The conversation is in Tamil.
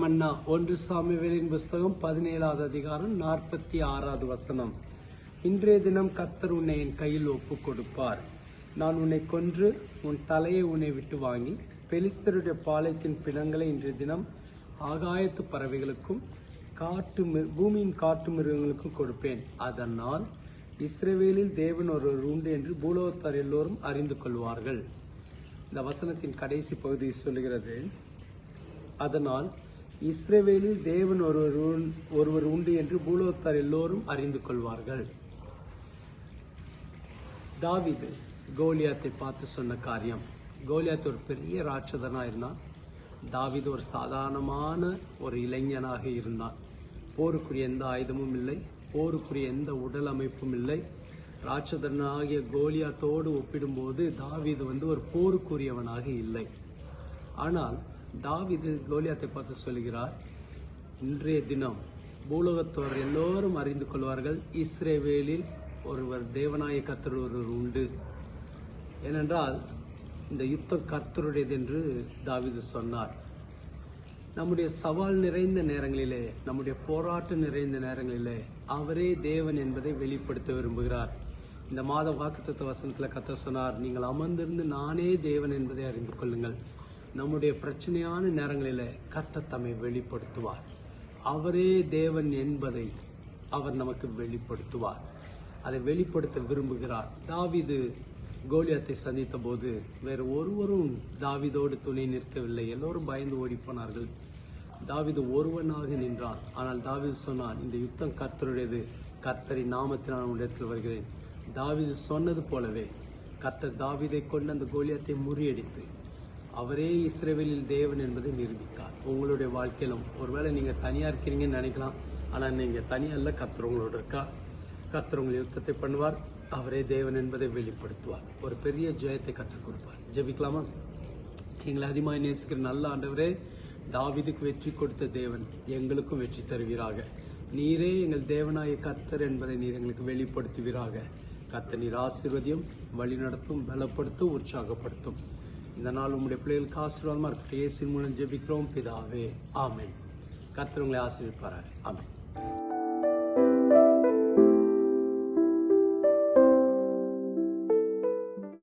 மன்னா ஒன்று சாமுவேலின் புஸ்தகம் பதினேழாவது அதிகாரம் நாற்பத்தி ஆறாவது வசனம். இன்றைய தினம் கத்தர் உன்னை என் கையில் ஒப்பு கொடுப்பார் நான் உன்னை கொன்று உன் தலையை உன்னை விட்டு வாங்கி பெலிஸ்தருடைய பாளையத்தின் பிணங்களை இன்றைய தினம் ஆகாயத்து பறவைகளுக்கும் காட்டு பூமியின் காட்டு மிருகங்களுக்கும் கொடுப்பேன். அதனால் இஸ்ரவேலில் தேவன் ஒருவர் உண்டு என்று பூலோகத்தார் எல்லோரும் அறிந்து கொள்வார்கள். இந்த வசனத்தின் கடைசி பகுதி சொல்லுகிறது அதனால் இஸ்ரேவேலில் தேவன் ஒருவர் உண்- ஒருவர் உண்டு என்று பூலோகத்தார் எல்லோரும் அறிந்து கொள்வார்கள். தாவிது கோலியாத்தை பார்த்து சொன்ன காரியம். கோலியாத் ஒரு பெரிய ராட்சதனாக இருந்தான். தாவிது ஒரு சாதாரணமான ஒரு இளைஞனாக இருந்தான். போருக்குரிய எந்த ஆயுதமும் இல்லை. போருக்குரிய எந்த உடல் அமைப்பும் இல்லை. ராட்சதனாகிய கோலியாத்தோடு ஒப்பிடும்போது தாவிது வந்து ஒரு போருக்குரியவனாக இல்லை. ஆனால் தாவிது கோலியாத்தை பார்த்து சொல்கிறார் இன்றைய தினம் பூலோகத்தோர் எல்லோரும் அறிந்து கொள்வார்கள் இஸ்ரேவேலில் ஒருவர் தேவநாய கத்தர் ஒருவர் உண்டு. ஏனென்றால் இந்த யுத்தம் கர்த்தருடையது என்று தாவிது சொன்னார். நம்முடைய சவால் நிறைந்த நேரங்களிலே நம்முடைய போராட்டம் நிறைந்த நேரங்களிலே அவரே தேவன் என்பதை வெளிப்படுத்த விரும்புகிறார். இந்த மாத வாக்குத்தத்த வசனத்தில் கத்த சொன்னார் நீங்கள் அமர்ந்திருந்து நானே தேவன் என்பதை அறிந்து கொள்ளுங்கள். நம்முடைய பிரச்சனையான நேரங்களில் கத்த தம்மை வெளிப்படுத்துவார். அவரே தேவன் என்பதை அவர் நமக்கு வெளிப்படுத்துவார். அதை வெளிப்படுத்த விரும்புகிறார். தாவிது கோலியத்தை சந்தித்த போது வேறு ஒருவரும் தாவிதோடு துணை நிற்கவில்லை. எல்லோரும் பயந்து ஓடிப்போனார்கள். தாவிது ஒருவனாக நின்றான். ஆனால் தாவிது சொன்னான் இந்த யுத்தம் கர்த்தருடையது. கர்த்தரின் நாமத்தினரான உடத்தில் வருகிறேன். தாவீது சொன்னது போலவே கர்த்தர் தாவிதை கொண்டு அந்த கோலியத்தை முறியடித்து அவரே இஸ்ரேவேலில் தேவன் என்பதை நிரூபித்தார். உங்களுடைய வாழ்க்கையிலும் ஒருவேளை நீங்க தனியா இருக்கிறீங்கன்னு நினைக்கலாம். ஆனா நீங்க தனியாக இல்லை கர்த்தர் இருக்கா? கர்த்தர் உங்கள் யுத்தத்தை பண்ணுவார். அவரே தேவன் என்பதை வெளிப்படுத்துவார். ஒரு பெரிய ஜெயத்தை கற்றுக் கொடுப்பார். ஜெபிக்கலாமா? எங்களை அதிகமாக நேசிக்கிற நல்ல ஆண்டவரே தாவிதுக்கு வெற்றி கொடுத்த தேவன் எங்களுக்கும் வெற்றி தருவீராக. நீரே எங்கள் தேவனாய கத்தர் என்பதை நீர் எங்களுக்கு வெளிப்படுத்துவீராக. கத்த நீர் ஆசீர்வதியும் வழிநடத்தும் பலப்படுத்தும் உற்சாகப்படுத்தும். இந்த நாள் உங்களுடைய பிள்ளைகளுக்கு ஆசீர்வாதமாக இருக்கட்டும். இயேசின் மூலம் ஜெபிக்கிறோம். பிதாவே. ஆமேன். கத்திரவங்களை உங்களை ஆமேன்.